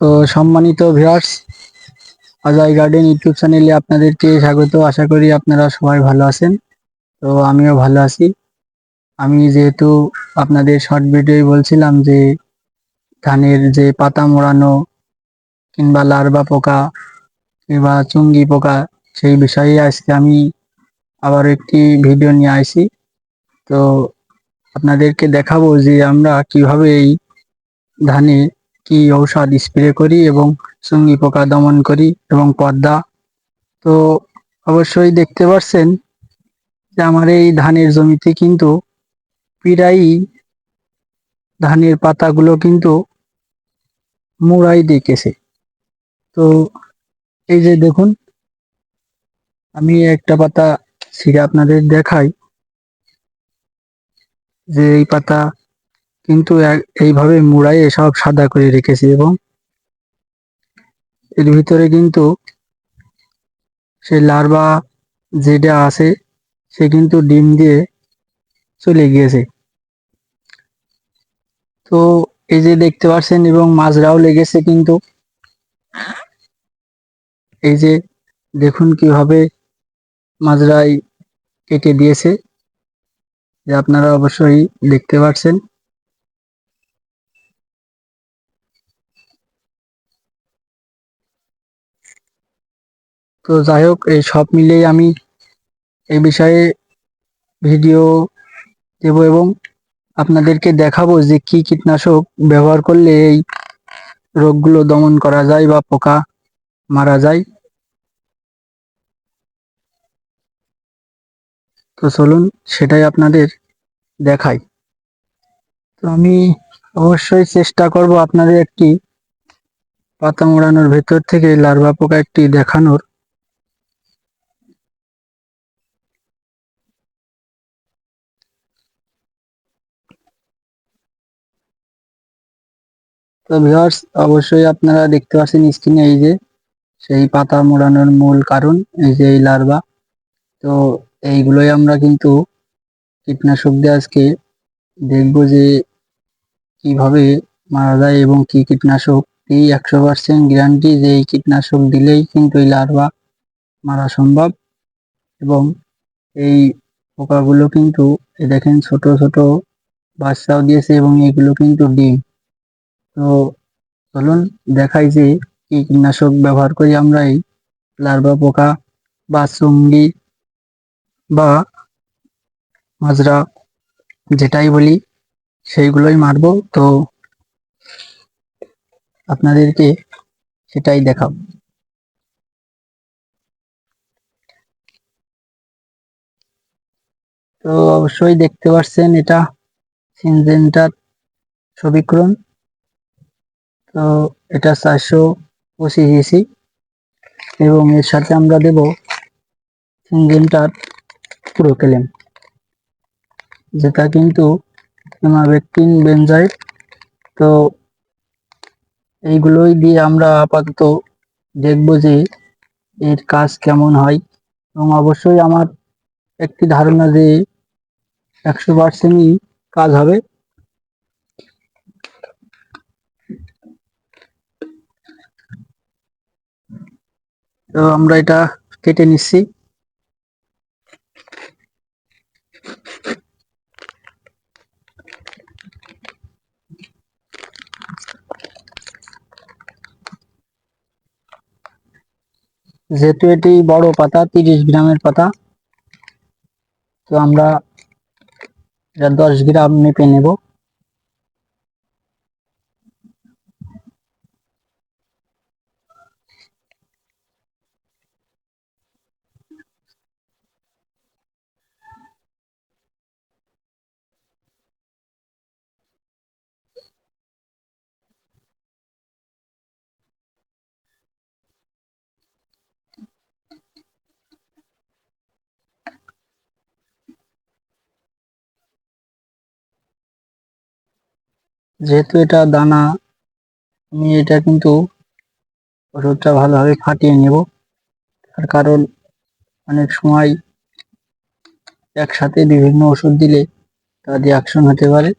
তো সম্মানিত viewers Ajay garden YouTube চ্যানেলে আপনাদেরকে স্বাগত। আশা করি আপনারা সবাই ভালো আছেন। তো আমিও ভালো আছি। আমি যেহেতু আপনাদের শর্ট ভিডিওই বলছিলাম যে, ধানের যে পাতা মোড়ানো কিংবা লার্ভা পোকা কিংবা চুঙ্গি পোকা, সেই বিষয়ে আজকে আমি আবার একটি ভিডিও নিয়ে আসি। তো আপনাদেরকে দেখাবো যে আমরা কীভাবে এই ধানে কি ঔষধ স্প্রে করি এবং চুঙ্গি পোকা দমন করি এবং পদ্মা। তো অবশ্যই দেখতে পাচ্ছেন যে আমার এই ধানের জমিতে কিন্তু প্রায়ই ধানের পাতাগুলো কিন্তু মুড়াই ডেকেছে। তো এই যে দেখুন, আমি একটা পাতা ছিঁড়ে আপনাদের দেখাই যে এই পাতা কিন্তু এইভাবে মুড়াইয়ে সব সাদা করে রেখেছি এবং এর ভিতরে কিন্তু সেই লার্ভা যেটা আছে, সে কিন্তু ডিম দিয়ে চলে গিয়েছে। তো এই যে দেখতে পাচ্ছেন এবং মাজরাও লেগেছে কিন্তু। এই যে দেখুন কীভাবে মাজরাই কেটে দিয়েছে, যে আপনারা অবশ্যই দেখতে পাচ্ছেন তো যাই হোক, এই সব মিলিয়ে আমি এই বিষয়ে ভিডিও দেব এবং আপনাদেরকে দেখাবো যে কি কীটনাশক ব্যবহার করলে এই রোগগুলো দমন করা যায় বা পোকা মারা যায়। তো চলুন, সেটাই আপনাদের দেখাই। তো আমি অবশ্যই চেষ্টা করব আপনাদের একটি পাতা মোড়ানোর ভেতর থেকে লার্ভা পোকা একটি দেখানোর। তো ভিউয়ার্স অবশ্যই আপনারা দেখতে পাচ্ছেন স্ক্রিনে এই যে, সেই পাতা মোড়ানোর মূল কারণ, এই যে এই লার্ভা তো এইগুলোই আমরা কিন্তু কীটনাশক দিয়ে আজকে দেখব যে কীভাবে মারা যায় এবং কি কীটনাশক এই একশো পার্সেন্ট গ্যারান্টি যে এই কীটনাশক দিলেই কিন্তু এই লার্ভা মারা সম্ভব। এবং এই পোকাগুলো কিন্তু দেখেন ছোট ছোট বাচ্চাও দিয়েছে এবং এগুলো কিন্তু ডিম। তো চলুন দেখাই যে কি কীটনাশক ব্যবহার করি আমরা এই লার্ভা পোকা বা চুঙ্গি বা মাজরা যেটাই বলি, সেইগুলোই মারবো। তো আপনাদেরকে সেটাই দেখাবো। তো অবশ্যই দেখতে পাচ্ছেন এটা সিনজেন্টার ছবিক্রম তো এটা চারশো পঁচিশ ইসি এবং এর সাথে আমরা দেব সিনজেন্টার পুরো কেলেম। যেটা কিন্তু হেমাবেক্টিন বেনজাইট। তো এইগুলোই দিয়ে আমরা আপাতত দেখব যে এর কাজ কেমন হয়। এবং অবশ্যই আমার একটি ধারণা যে একশো পার্সেন্টই কাজ হবে। তো আমরা এটা কেটে নিচ্ছি। যেহেতু এটি বড় পাতা, তিরিশ গ্রামের পাতা, তো আমরা দশ গ্রাম মেপে নেব। যেহেতু এটা দানা, আমি এটা কিন্তু ওষুধটা ভালোভাবে ফাটিয়ে নেব। তার কারণ অনেক সময় একসাথে বিভিন্ন ওষুধ দিলে তা রিয়াকশন হতে পারে।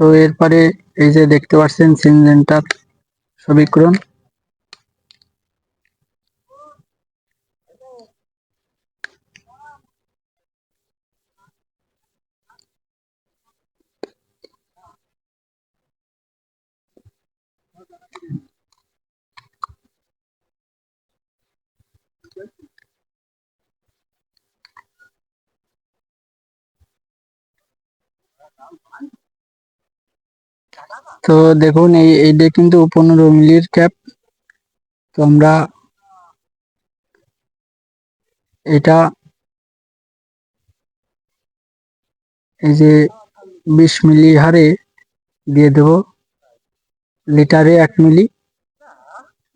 তো এরপরে এই যে দেখতে পাচ্ছেন সিনজেন্টার সমীকরণ তো দেখুন, এই, এইটা কিন্তু পনেরো মিলির ক্যাপ। তো আমরা এটা এই যে বিশ মিলি হারে দিয়ে দেব। লিটারে এক মিলি।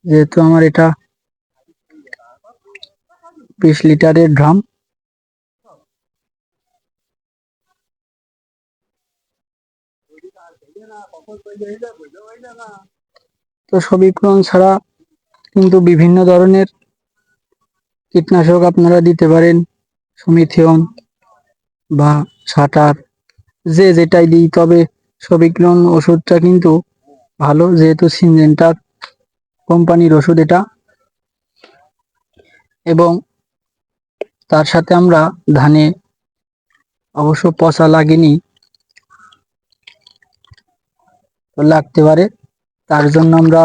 যেহেতু আমার এটা বিশ লিটারের ড্রাম। তো সমীকরণ ছাড়া কিন্তু বিভিন্ন ধরনের কীটনাশক আপনারা দিতে পারেন। সুমিথিয়ন বা সাটার, যে যেটাই দিই, তবে সবিক্রম ওষুধটা কিন্তু ভালো, যেহেতু সিনজেন্টার কোম্পানির ওষুধ এটা। এবং তার সাথে আমরা ধানে অবশ্য পচা লাগেনি তো লাগতে পারে। তার জন্য আমরা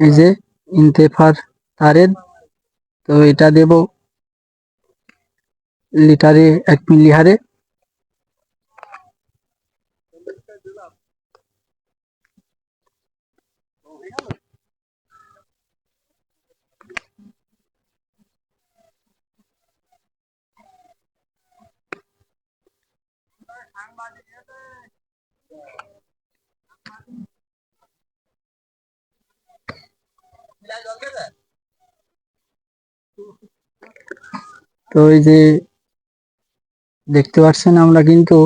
এই যে ইনতেফার তারের, তো এটা দেব লিটারে এক মিলি হারে। তো এই যে দেখতে পাচ্ছেন আমরা কিন্তু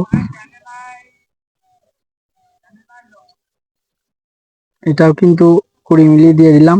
এটাও কিন্তু কুড়ি মিলিয়ে দিয়ে দিলাম।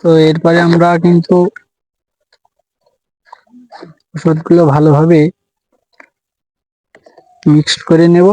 তো এরপরে আমরা কিন্তু ওষুধগুলো ভালোভাবে মিক্সড করে নেব।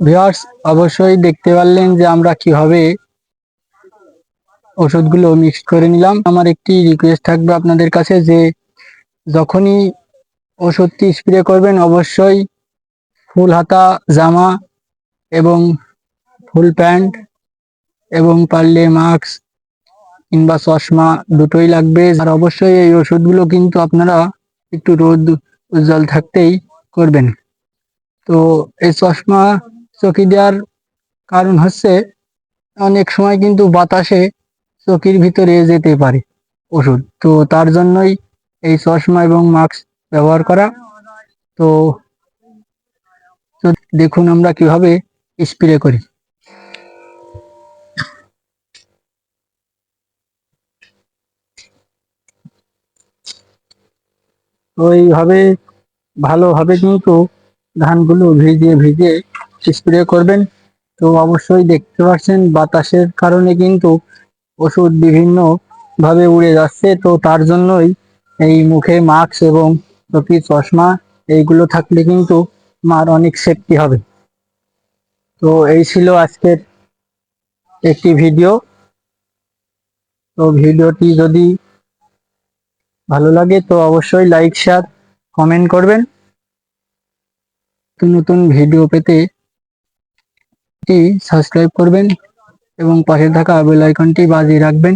ভিউয়ার্স অবশ্যই দেখতে পারলেন যে আমরা কীভাবে ওষুধগুলো মিক্স করে নিলাম। আমার একটি রিকোয়েস্ট থাকবে আপনাদের কাছে যে, যখনই ওষুধটি স্প্রে করবেন, অবশ্যই ফুল হাতা, জামা এবং ফুল প্যান্ট এবং পারলে মাস্ক কিংবা চশমা দুটোই লাগবে। আর অবশ্যই এই ওষুধগুলো কিন্তু আপনারা একটু রোদ উজ্জ্বল থাকতেই করবেন। তো এই চশমা চকি দেওয়ার কারণ হচ্ছে অনেক সময় কিন্তু বাতাসে চকির ভিতরে যেতে পারে ওষুধ। তো তার জন্যই এই চশমা এবং মাস্ক ব্যবহার করা। তো দেখুন আমরা কীভাবে স্প্রে করি। তো এইভাবে ভালোভাবে কিন্তু ধানগুলো ভিজিয়ে ভিজিয়ে স্প্রে করবেন। তো অবশ্যই দেখতে পাচ্ছেন, বাতাসের কারণে কিন্তু ওষুধ বিভিন্ন ভাবে উড়ে যাচ্ছে। তো তার জন্যই এই মুখে মাস্ক এবং টুপি, চশমা এইগুলো থাকলে কিন্তু মার অনেক সেফটি হবে। তো এই ছিল আজকের একটি ভিডিও তো ভিডিওটি যদি ভালো লাগে তো অবশ্যই লাইক শেয়ার কমেন্ট করবেন। নতুন নতুন ভিডিও পেতে সাবস্ক্রাইব করবেন এবং পাশে থাকা বেল আইকনটি বাজিয়ে রাখবেন।